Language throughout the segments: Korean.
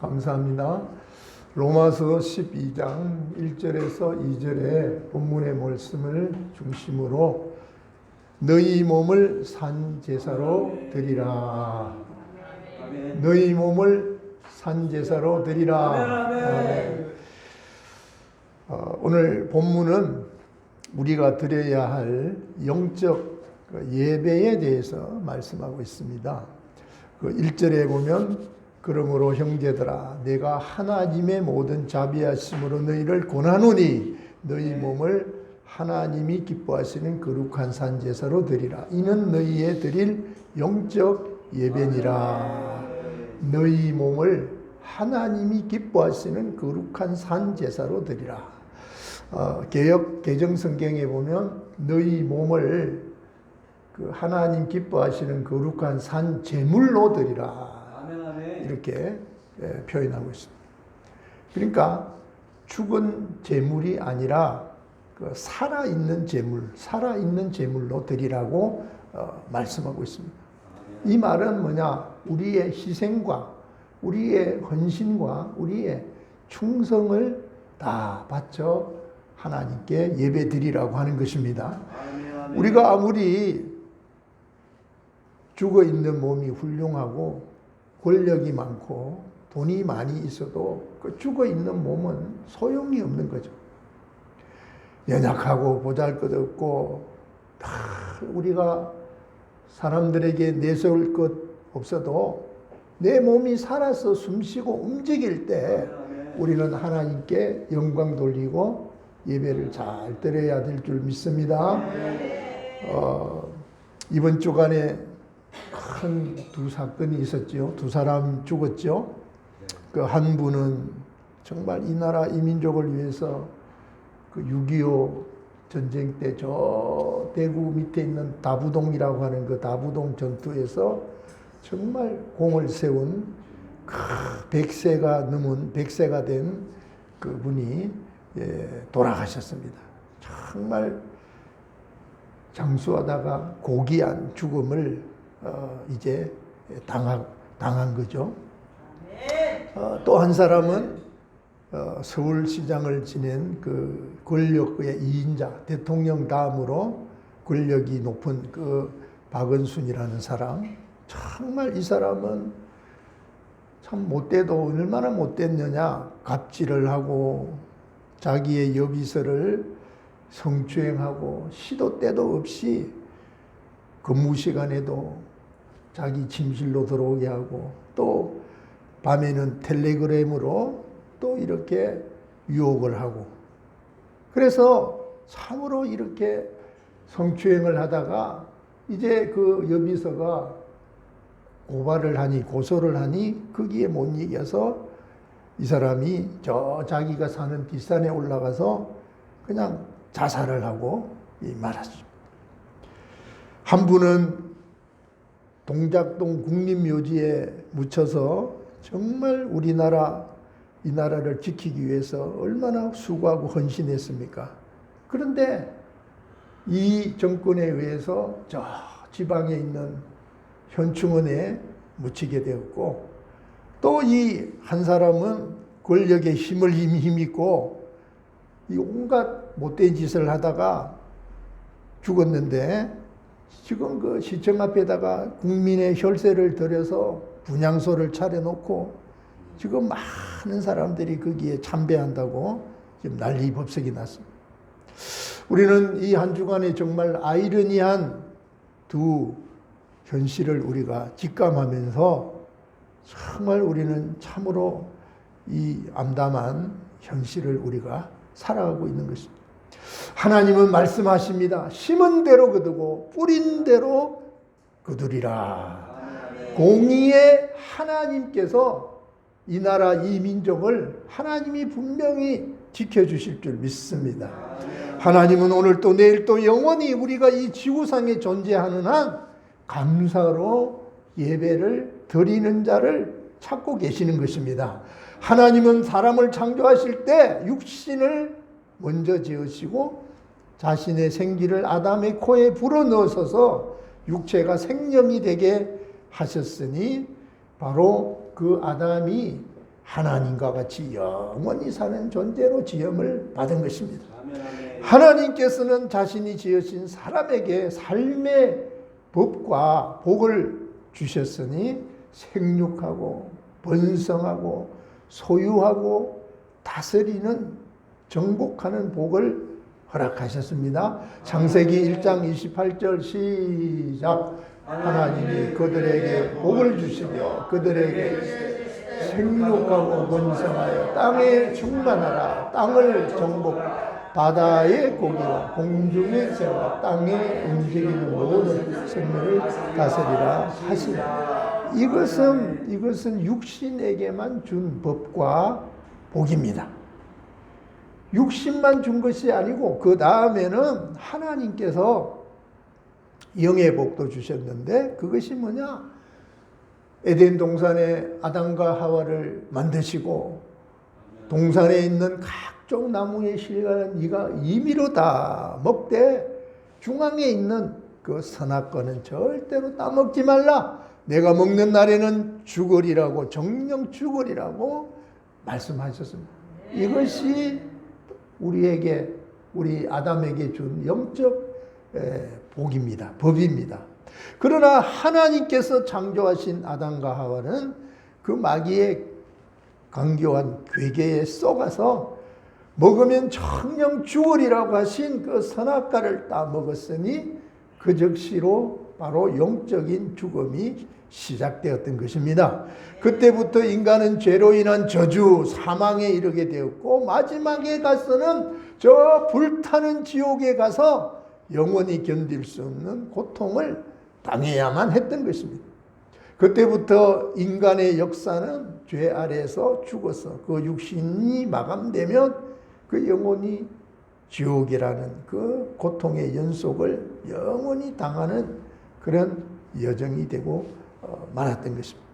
감사합니다. 로마서 12장 1절에서 2절의 본문의 말씀을 중심으로 너희 몸을 산 제사로 드리라. 너희 몸을 산 제사로 드리라. 어, 오늘 본문은 우리가 드려야 할 영적 그 예배에 대해서 말씀하고 있습니다. 그 1절에 보면 그러므로 형제들아 내가 하나님의 모든 자비하심으로 너희를 권하노니 너희 몸을 하나님이 기뻐하시는 거룩한 산 제사로 드리라. 이는 너희의 드릴 영적 예배니라. 너희 몸을 하나님이 기뻐하시는 거룩한 산 제사로 드리라. 어, 개혁 개정 성경에 보면 너희 몸을 그 하나님 기뻐하시는 거룩한 산 제물로 드리라. 이렇게 예, 표현하고 있습니다. 그러니까 죽은 제물이 아니라 그 살아있는 제물, 살아있는 제물로 드리라고 어, 말씀하고 있습니다. 이 말은 뭐냐? 우리의 희생과 우리의 헌신과 우리의 충성을 다 바쳐 하나님께 예배 드리라고 하는 것입니다. 우리가 아무리 죽어 있는 몸이 훌륭하고 권력이 많고 돈이 많이 있어도 그 죽어 있는 몸은 소용이 없는 거죠. 연약하고 보잘 것 없고 다 우리가 사람들에게 내세울 것 없어도 내 몸이 살아서 숨 쉬고 움직일 때 우리는 하나님께 영광 돌리고 예배를 잘 드려야 될 줄 믿습니다. 어, 이번 주간에 큰 두 사건이 있었죠. 두 사람 죽었죠. 그 한 분은 정말 이 나라 이 민족을 위해서 그 6.25 전쟁 때 저 대구 밑에 있는 다부동이라고 하는 그 다부동 전투에서 정말 공을 세운 그 100세가 넘은 100세가 된 그분이 예, 돌아가셨습니다. 정말 장수하다가 고귀한 죽음을 어, 이제 당하, 당한 거죠. 어, 또한 사람은 어, 서울시장을 지낸 그 권력의 2인자, 대통령 다음으로 권력이 높은 그 박은순이라는 사람. 정말 이 사람은 참 못돼도 얼마나 못됐느냐. 갑질을 하고 자기의 여비서를 성추행하고 시도 때도 없이 근무 시간에도 자기 침실로 들어오게 하고 또 밤에는 텔레그램으로 또 이렇게 유혹을 하고 그래서 참으로 이렇게 성추행을 하다가 이제 그 여비서가 고발을 하니 고소를 하니 거기에 못 이겨서 이 사람이 저 자기가 사는 뒷산에 올라가서 그냥 자살을 하고 말았습니다. 한 분은 동작동 국립묘지에 묻혀서 정말 우리나라 이 나라를 지키기 위해서 얼마나 수고하고 헌신했습니까? 그런데 이 정권에 의해서 저 지방에 있는 현충원에 묻히게 되었고 또 이 한 사람은 권력의 힘을 힘입고 이 온갖 못된 짓을 하다가 죽었는데 지금 그 시청 앞에다가 국민의 혈세를 들여서 분향소를 차려놓고 지금 많은 사람들이 거기에 참배한다고 지금 난리 법석이 났습니다. 우리는 이 한 주간에 정말 아이러니한 두 현실을 우리가 직감하면서 정말 우리는 참으로 이 암담한 현실을 우리가 살아가고 있는 것입니다. 하나님은 말씀하십니다. 심은 대로 거두고 뿌린 대로 거두리라. 공의의 하나님께서 이 나라 이 민족을 하나님이 분명히 지켜주실 줄 믿습니다. 하나님은 오늘 또 내일 또 영원히 우리가 이 지구상에 존재하는 한 감사로 예배를 드리는 자를 찾고 계시는 것입니다. 하나님은 사람을 창조하실 때 육신을 먼저 지으시고 자신의 생기를 아담의 코에 불어넣으셔서 육체가 생명이 되게 하셨으니 바로 그 아담이 하나님과 같이 영원히 사는 존재로 지음을 받은 것입니다. 하나님께서는 자신이 지으신 사람에게 삶의 법과 복을 주셨으니 생육하고 번성하고 소유하고 다스리는 정복하는 복을 허락하셨습니다. 창세기 1장 28절 시작 하나님이 그들에게 복을 주시며 그들에게 생육하고 번성하여 땅에 충만하라 땅을 정복 바다의 고기와 공중의 새와 땅에 움직이는 모든 생물을 다스리라 하시라. 이것은 이것은 육신에게만 준 법과 복입니다. 육신만 준 것이 아니고 그 다음에는 하나님께서 영의 복도 주셨는데 그것이 뭐냐? 에덴 동산에 아담과 하와를 만드시고 동산에 있는 각종 나무의 실과는 네가 임의로 다 먹되 중앙에 있는 그 선악과는 절대로 따먹지 말라. 내가 먹는 날에는 죽으리라고 정령 죽으리라고 말씀하셨습니다. 이것이 우리에게 우리 아담에게 준 영적 에, 복입니다. 법입니다. 그러나 하나님께서 창조하신 아담과 하와는 그 마귀의 강교한 괴계에 쏘가서 먹으면 청령 죽으리라고 하신 그 선악과를 따 먹었으니 그 즉시로 바로 영적인 죽음이 시작되었던 것입니다. 그때부터 인간은 죄로 인한 저주, 사망에 이르게 되었고 마지막에 가서는 저 불타는 지옥에 가서 영원히 견딜 수 없는 고통을 당해야만 했던 것입니다. 그때부터 인간의 역사는 죄 아래에서 죽어서 그 육신이 마감되면 그 영혼이 지옥이라는 그 고통의 연속을 영원히 당하는 그런 여정이 되고 어, 말았던 것입니다.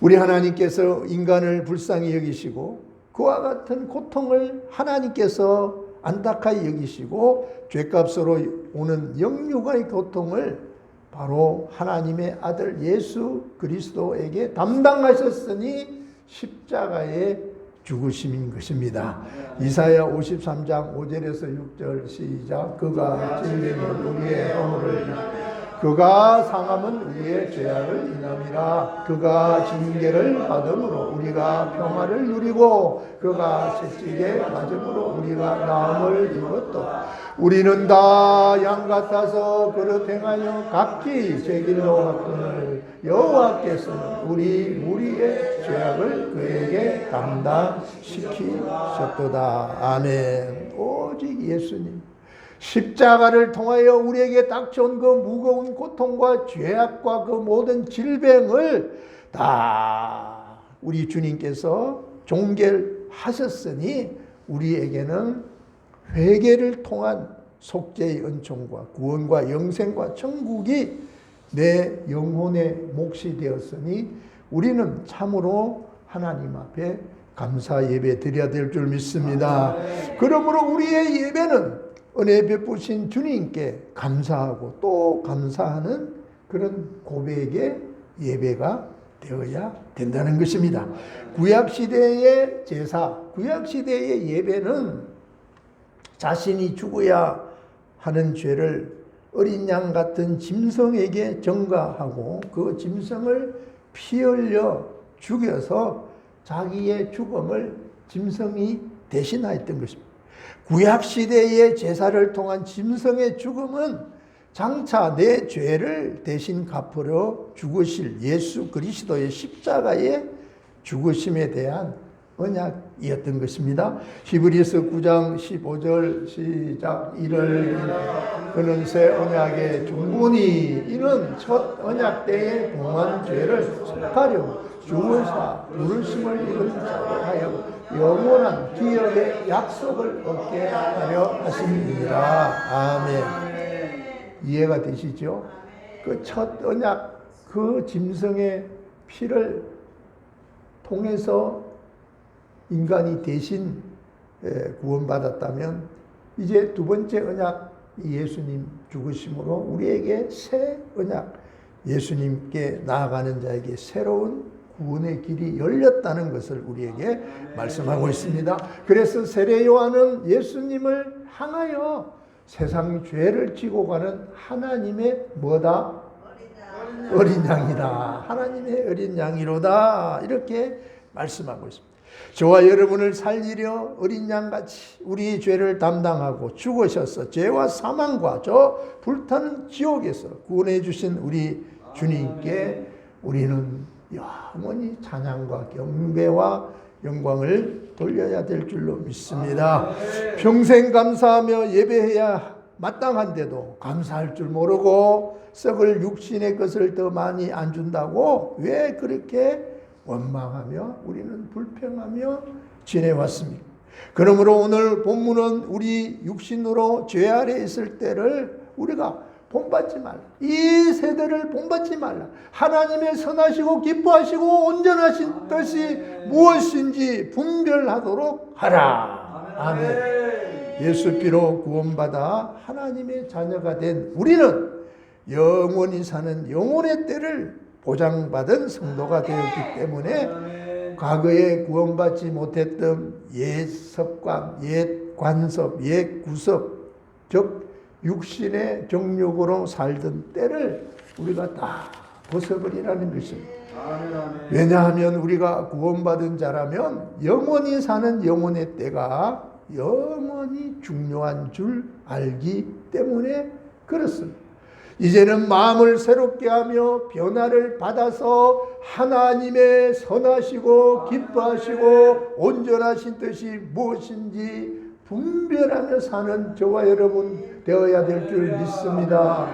우리 하나님께서 인간을 불쌍히 여기시고 그와 같은 고통을 하나님께서 안타까이 여기시고 죄값으로 오는 영육의 고통을 바로 하나님의 아들 예수 그리스도에게 담당하셨으니 십자가의 죽으심인 것입니다. 이사야 53장 5절에서 6절 시작 그가 찔림은 우리의 허물을 그가 상함은 우리의 죄악을 인함이라. 그가 징계를 받음으로 우리가 평화를 누리고 그가 채찍에 맞음으로 우리가 나음을 입었도. 우리는 다 양 같아서 그릇 행하여 각기 제 길로 갔거늘 여호와께서는 우리 우리의 죄악을 그에게 담당시키셨도다. 아멘. 오직 예수님 십자가를 통하여 우리에게 닥쳐온 그 무거운 고통과 죄악과 그 모든 질병을 다 우리 주님께서 종결하셨으니 우리에게는 회개를 통한 속죄의 은총과 구원과 영생과 천국이 내 영혼의 몫이 되었으니 우리는 참으로 하나님 앞에 감사 예배 드려야 될 줄 믿습니다. 그러므로 우리의 예배는 은혜 베푸신 주님께 감사하고 또 감사하는 그런 고백의 예배가 되어야 된다는 것입니다. 구약 시대의 제사, 구약 시대의 예배는 자신이 죽어야 하는 죄를 어린 양 같은 짐승에게 전가하고 그 짐승을 피 흘려 죽여서 자기의 죽음을 짐승이 대신하였던 것입니다. 구약 시대의 제사를 통한 짐승의 죽음은 장차 내 죄를 대신 갚으러 죽으실 예수 그리스도의 십자가의 죽으심에 대한 언약이었던 것입니다. 히브리서 9장 15절 시작 이를 그는 새 언약의 중본이 이는 첫 언약 때의 봉한 죄를 속하려 죽으사 부르심을 입은 자로 하여 영원한 기업의 약속을 얻게 하려 하십니다. 아멘. 이해가 되시죠? 그 첫 언약, 그 짐승의 피를 통해서 인간이 대신 구원받았다면 이제 두 번째 언약 예수님 죽으심으로 우리에게 새 언약 예수님께 나아가는 자에게 새로운 구원의 길이 열렸다는 것을 우리에게 말씀하고 있습니다. 그래서 세례 요한은 예수님을 향하여 세상 죄를 지고 가는 하나님의 뭐다? 어린 양이다. 하나님의 어린 양이로다. 이렇게 말씀하고 있습니다. 저와 여러분을 살리려 어린 양같이 우리 죄를 담당하고 죽으셔서 죄와 사망과 저 불타는 지옥에서 구원해 주신 우리 주님께 우리는 영원히 찬양과 경배와 영광을 돌려야 될 줄로 믿습니다. 평생 감사하며 예배해야 마땅한데도 감사할 줄 모르고 썩을 육신의 것을 더 많이 안 준다고 왜 그렇게 원망하며 우리는 불평하며 지내왔습니까? 그러므로 오늘 본문은 우리 육신으로 죄 아래 있을 때를 우리가 본받지 말라. 이 세대를 본받지 말라. 하나님의 선하시고 기뻐하시고 온전하신 뜻이 무엇인지 분별하도록 하라. 아멘. 예수 피로 구원받아 하나님의 자녀가 된 우리는 영원히 사는 영혼의 때를 보장받은 성도가 되었기 때문에 과거에 구원받지 못했던 옛 습관, 옛 관습, 옛 구습, 즉 육신의 정욕으로 살던 때를 우리가 다 벗어버리라는 것입니다. 왜냐하면 우리가 구원받은 자라면 영원히 사는 영혼의 때가 영원히 중요한 줄 알기 때문에 그렇습니다. 이제는 마음을 새롭게 하며 변화를 받아서 하나님의 선하시고 기뻐하시고 온전하신 뜻이 무엇인지 분별하며 사는 저와 여러분 되어야 될 줄 믿습니다.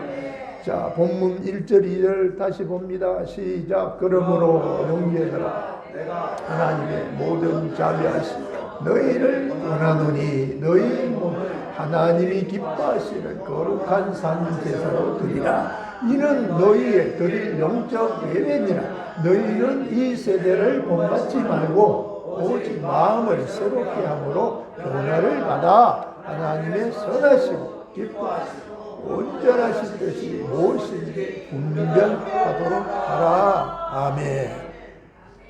자, 본문 1절, 2절 다시 봅니다. 시작. 그러므로 영예들아 하나님의 모든 자비하시 너희를 원하노니 너희 몸을 하나님이 기뻐하시는 거룩한 산제사로 드리라. 이는 너희의 드릴 영적 예배니라. 너희는 이 세대를 본받지 말고 오직 마음을 새롭게 함으로 변화를 받아 하나님의 선하시고 기뻐하시고 온전하신 뜻이 무엇인지 분별하도록 하라. 아멘.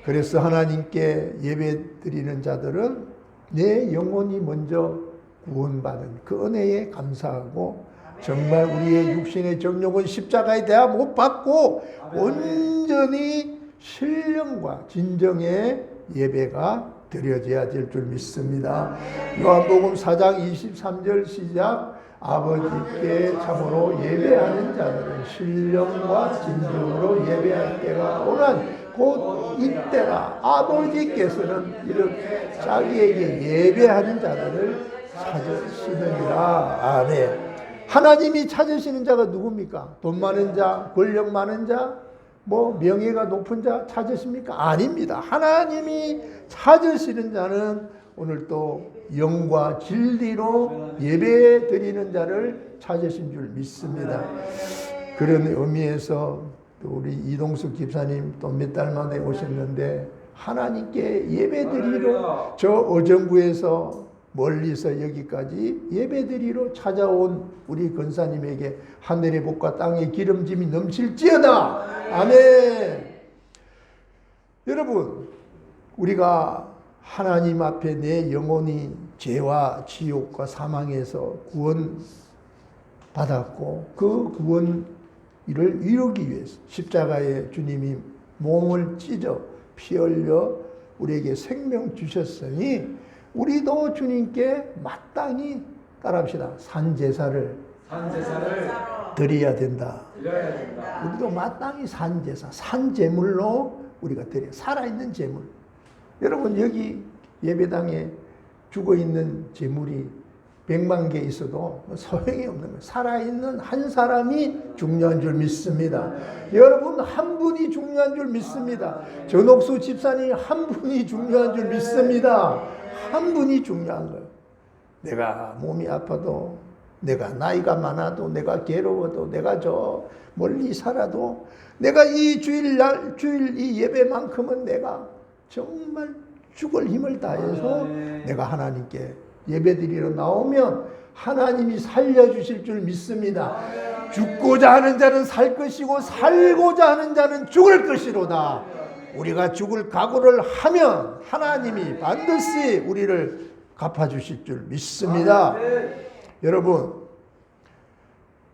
그래서 하나님께 예배 드리는 자들은 내 영혼이 먼저 구원받은 그 은혜에 감사하고 정말 우리의 육신의 정욕은 십자가에 대하 못 받고 온전히 신령과 진정의 예배가 드려져야 될 줄 믿습니다. 요한복음 4장 23절 시작. 아버지께 참으로 예배하는 자들은 신령과 진정으로 예배할 때가 오난 곧 이때라. 아버지께서는 이렇게 자기에게 예배하는 자들을 찾으시느니라. 아멘. 하나님이 찾으시는 자가 누굽니까? 돈 많은 자, 권력 많은 자, 뭐 명예가 높은 자 찾으십니까? 아닙니다. 하나님이 찾으시는 자는 오늘 또 영과 진리로 예배 드리는 자를 찾으신 줄 믿습니다. 그런 의미에서 또 우리 이동숙 집사님 또 몇 달 만에 오셨는데 하나님께 예배 드리러 저 어정구에서 멀리서 여기까지 예배드리러 찾아온 우리 권사님에게 하늘의 복과 땅의 기름짐이 넘칠지어다. 아멘. 여러분, 우리가 하나님 앞에 내 영혼이 죄와 지옥과 사망에서 구원 받았고 그 구원 이를 이루기 위해서 십자가에 주님이 몸을 찢어 피 흘려 우리에게 생명 주셨으니 우리도 주님께 마땅히 따라합시다. 산제사를 산제사를 드려야 된다. 드려야 된다. 우리도 마땅히 산제사, 산제물로 우리가 드려 살아있는 제물. 여러분 여기 예배당에 죽어 있는 제물이 백만 개 있어도 소용이 없는 거예요. 살아있는 한 사람이 중요한 줄 믿습니다. 여러분 한 분이 중요한 줄 믿습니다. 전옥수 집사님 한 분이 중요한 줄 믿습니다. 한 분이 중요한 거예요. 내가 몸이 아파도 내가 나이가 많아도 내가 괴로워도 내가 저 멀리 살아도 내가 이 주일날 주일 이 예배만큼은 내가 정말 죽을 힘을 다해서 내가 하나님께 예배드리러 나오면 하나님이 살려주실 줄 믿습니다. 죽고자 하는 자는 살 것이고 살고자 하는 자는 죽을 것이로다. 우리가 죽을 각오를 하면 하나님이 반드시 우리를 갚아주실 줄 믿습니다. 여러분,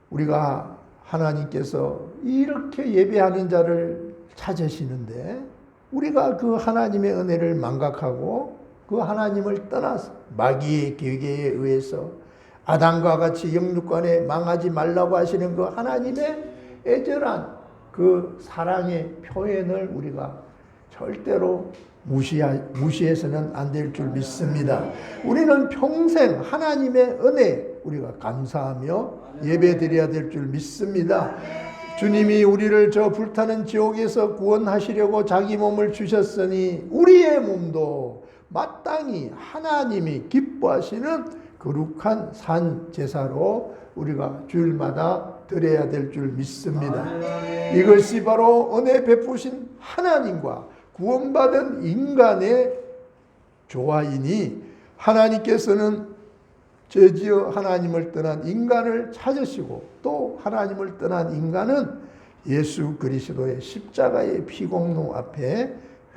우리가 하나님께서 이렇게 예배하는 자를 찾으시는데 우리가 그 하나님의 은혜를 망각하고 그 하나님을 떠나서 마귀의 계계에 의해서 아담과 같이 영육간에 망하지 말라고 하시는 그 하나님의 애절한 그 사랑의 표현을 우리가 절대로 무시하, 무시해서는 안 될 줄 믿습니다. 우리는 평생 하나님의 은혜 우리가 감사하며 예배드려야 될 줄 믿습니다. 주님이 우리를 저 불타는 지옥에서 구원하시려고 자기 몸을 주셨으니 우리의 몸도 마땅히 하나님이 기뻐하시는 거룩한 산 제사로 우리가 주일마다 드려야 될 줄 믿습니다. 이것이 바로 은혜 베푸신 하나님과 구원받은 인간의 조화이니 하나님께서는 죄지어 하나님을 떠난 인간을 찾으시고 또 하나님을 떠난 인간은 예수 그리스도의 십자가의 피공로 앞에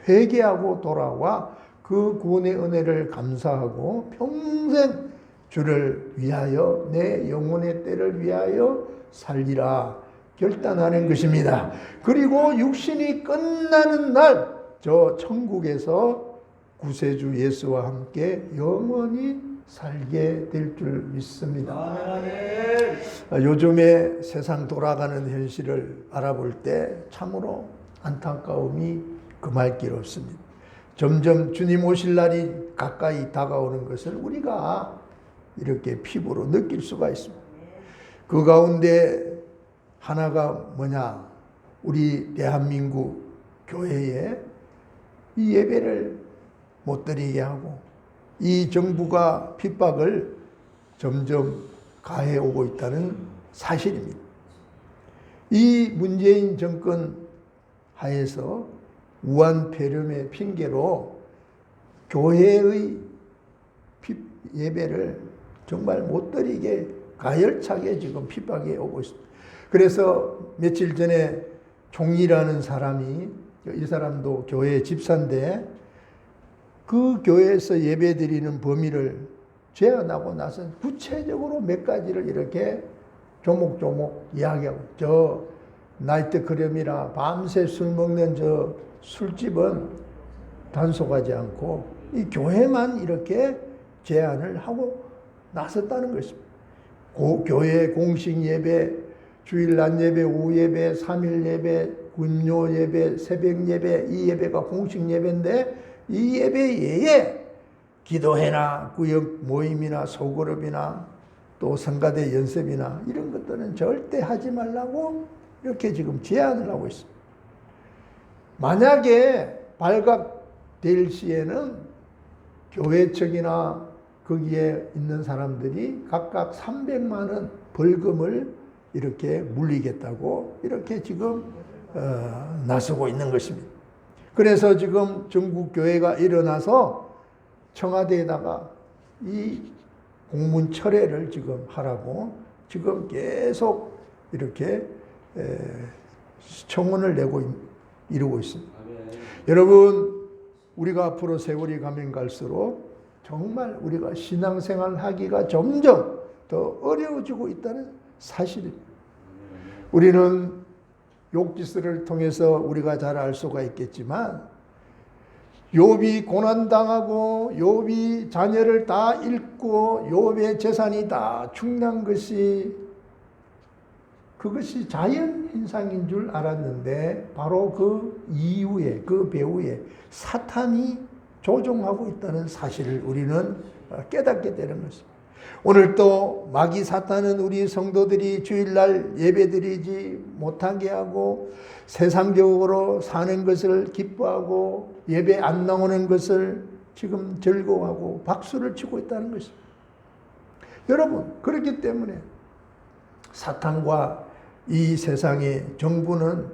회개하고 돌아와 그 구원의 은혜를 감사하고 평생 주를 위하여 내 영혼의 때를 위하여 살리라 결단하는 것입니다. 그리고 육신이 끝나는 날 저 천국에서 구세주 예수와 함께 영원히 살게 될 줄 믿습니다. 아, 요즘에 세상 돌아가는 현실을 알아볼 때 참으로 안타까움이 금할 길 없습니다. 점점 주님 오실 날이 가까이 다가오는 것을 우리가 이렇게 피부로 느낄 수가 있습니다. 그 가운데 하나가 뭐냐? 우리 대한민국 교회에 이 예배를 못 드리게 하고 이 정부가 핍박을 점점 가해 오고 있다는 사실입니다. 이 문재인 정권 하에서 우한 폐렴의 핑계로 교회의 핍- 예배를 정말 못 드리게 가열차게 지금 핍박이 오고 있습니다. 그래서 며칠 전에 종이라는 사람이 이 사람도 교회 집사인데 그 교회에서 예배 드리는 범위를 제안하고 나서 구체적으로 몇 가지를 이렇게 조목조목 이야기하고 저 나이트 크렴이라 밤새 술 먹는 저 술집은 단속하지 않고 이 교회만 이렇게 제안을 하고 나섰다는 것입니다. 고, 교회 공식 예배, 주일 낮 예배, 오후 예배, 삼일 예배, 금요 예배, 새벽 예배, 이 예배가 공식 예배인데 이 예배 외에 기도회나 구역 모임이나 소그룹이나 또 성가대 연습이나 이런 것들은 절대 하지 말라고 이렇게 지금 제안을 하고 있습니다. 만약에 발각될 시에는 교회 측이나 거기에 있는 사람들이 각각 300만 원 벌금을 이렇게 물리겠다고 이렇게 지금 어, 나서고 있는 것입니다. 그래서 지금 전국 교회가 일어나서 청와대에다가 이 공문 철회를 지금 하라고 지금 계속 이렇게 에, 청원을 내고 있- 이루고 있습니다. 여러분 우리가 앞으로 세월이 가면 갈수록 정말 우리가 신앙생활 하기가 점점 더 어려워지고 있다는 사실입니다. 우리는 욕지스를 통해서 우리가 잘 알 수가 있겠지만 욥이 고난 당하고 욥이 자녀를 다 잃고 욥의 재산이 다 충난 것이 그것이 자연 현상인 줄 알았는데 바로 그 이후에 그 배후에 사탄이 조종하고 있다는 사실을 우리는 깨닫게 되는 것입니다. 오늘 또 마귀 사탄은 우리 성도들이 주일날 예배드리지 못하게 하고 세상적으로 사는 것을 기뻐하고 예배 안 나오는 것을 지금 즐거워하고 박수를 치고 있다는 것입니다. 여러분 그렇기 때문에 사탄과 이 세상의 정부는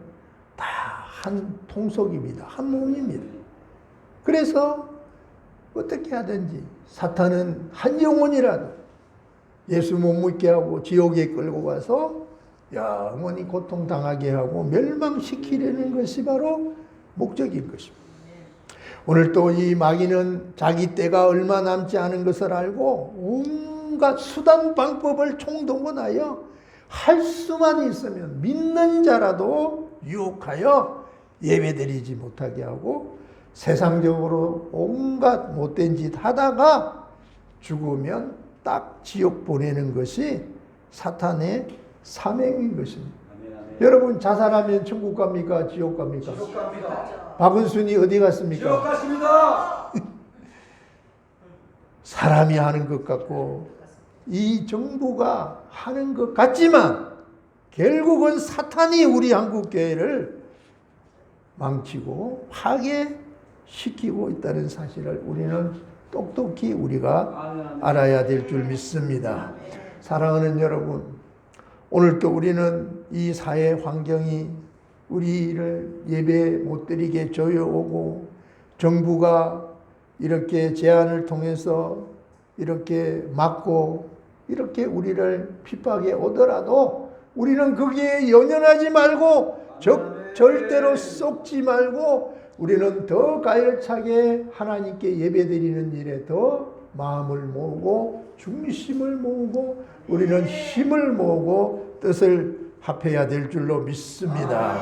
다 한 통속입니다. 한 몸입니다. 그래서 어떻게 하든지 사탄은 한 영혼이라도 예수 못 믿게 하고 지옥에 끌고 가서 영원히 고통당하게 하고 멸망시키려는 것이 바로 목적인 것입니다. 오늘 또 이 마귀는 자기 때가 얼마 남지 않은 것을 알고 온갖 수단 방법을 총동원하여 할 수만 있으면 믿는 자라도 유혹하여 예배드리지 못하게 하고 세상적으로 온갖 못된 짓 하다가 죽으면 딱 지옥 보내는 것이 사탄의 사명인 것입니다. 아멘, 아멘. 여러분 자살하면 천국 갑니까? 지옥 갑니까? 지옥 갑니다. 박은순이 어디 지옥 갔습니까? 갔습니다. 사람이 하는 것 같고 이 정부가 하는 것 같지만 결국은 사탄이 우리 한국 교회를 망치고 파괴 시키고 있다는 사실을 우리는 똑똑히 우리가 아멘, 아멘. 알아야 될 줄 믿습니다. 사랑하는 여러분, 오늘 또 우리는 이 사회 환경이 우리를 예배 못 드리게 조여오고 정부가 이렇게 제안을 통해서 이렇게 막고 이렇게 우리를 핍박해 오더라도 우리는 거기에 연연하지 말고 적, 절대로 쏙지 말고 우리는 더 가열차게 하나님께 예배드리는 일에 더 마음을 모으고 중심을 모으고 우리는 힘을 모으고 뜻을 합해야 될 줄로 믿습니다.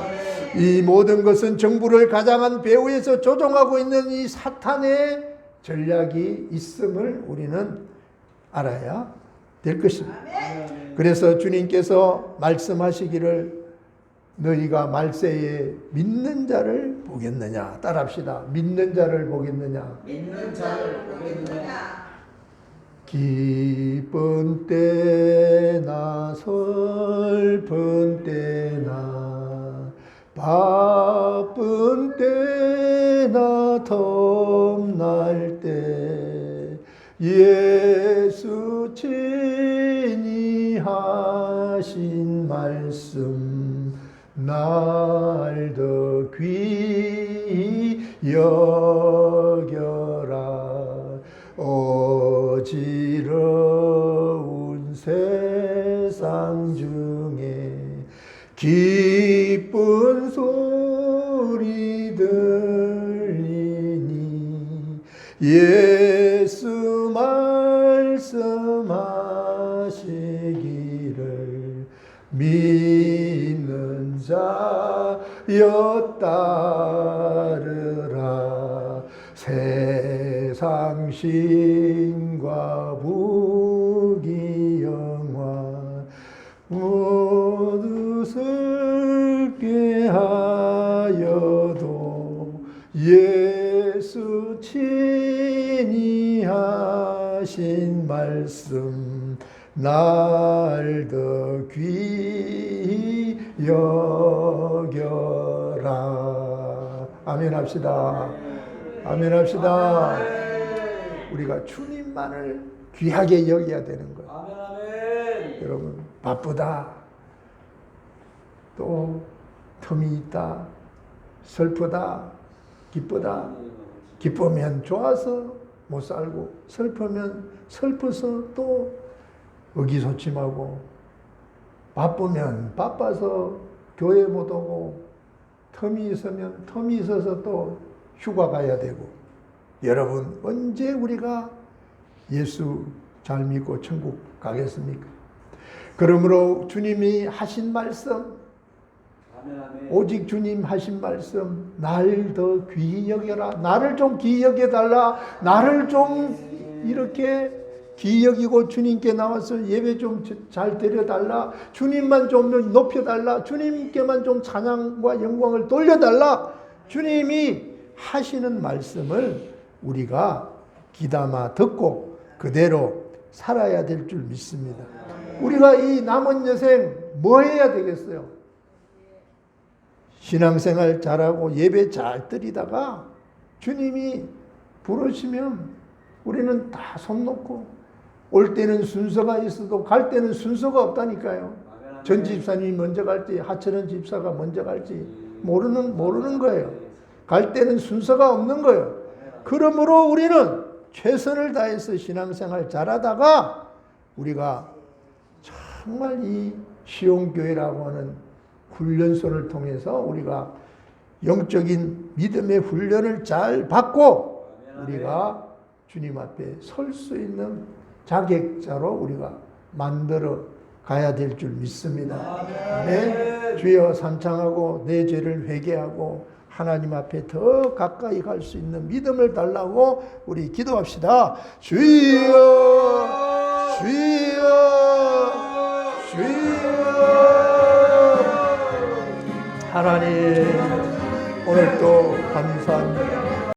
이 모든 것은 정부를 가장한 배후에서 조종하고 있는 이 사탄의 전략이 있음을 우리는 알아야 될 것입니다. 그래서 주님께서 말씀하시기를 너희가 말세에 믿는 자를 보겠느냐 따라합시다. 믿는 자를 보겠느냐 믿는 자를 보겠느냐. 기쁜 때나 슬픈 때나 바쁜 때나 덤날 때 예수 친히 하신 말씀 날 더 귀히 여겨라. 어지러운 세상 중에 기쁜 소리 들리니 예 자였다르라. 세상 신과 무기 영화. 모두 슬게 하여도 예수 친히 하신 말씀 날 더 귀히 여겨라 아멘 합시다. 아멘 합시다. 우리가 주님만을 귀하게 여겨야 되는 거예요. 여러분 바쁘다. 또 틈이 있다. 슬프다. 기쁘다. 기쁘면 좋아서 못 살고 슬프면 슬퍼서 또 의기소침하고 바쁘면 바빠서 교회 못 오고 텀이 있으면 텀이 있어서 또 휴가 가야 되고 여러분 언제 우리가 예수 잘 믿고 천국 가겠습니까? 그러므로 주님이 하신 말씀. 오직 주님 하신 말씀 날더 귀히 여겨라 나를 좀 귀히 여겨달라 나를 좀 이렇게 여기고 주님께 나와서 예배 좀 잘 드려달라. 주님만 좀 높여달라. 주님께만 좀 찬양과 영광을 돌려달라. 주님이 하시는 말씀을 우리가 귀담아 듣고 그대로 살아야 될 줄 믿습니다. 우리가 이 남은 여생 뭐 해야 되겠어요? 신앙생활 잘하고 예배 잘 드리다가 주님이 부르시면 우리는 다 손 놓고 올 때는 순서가 있어도 갈 때는 순서가 없다니까요. 전 집사님이 먼저 갈지 하철은 집사가 먼저 갈지 모르는 모르는 거예요. 갈 때는 순서가 없는 거예요. 그러므로 우리는 최선을 다해서 신앙생활 잘하다가 우리가 정말 이 시온교회라고 하는 훈련소를 통해서 우리가 영적인 믿음의 훈련을 잘 받고. 우리가 주님 앞에 설 수 있는 자격자로 우리가 만들어 가야 될 줄 믿습니다. 네, 주여 삼창하고 내 죄를 회개하고 하나님 앞에 더 가까이 갈 수 있는 믿음을 달라고 우리 기도합시다. 주여, 주여, 주여. 하나님 오늘 또 감사합니다.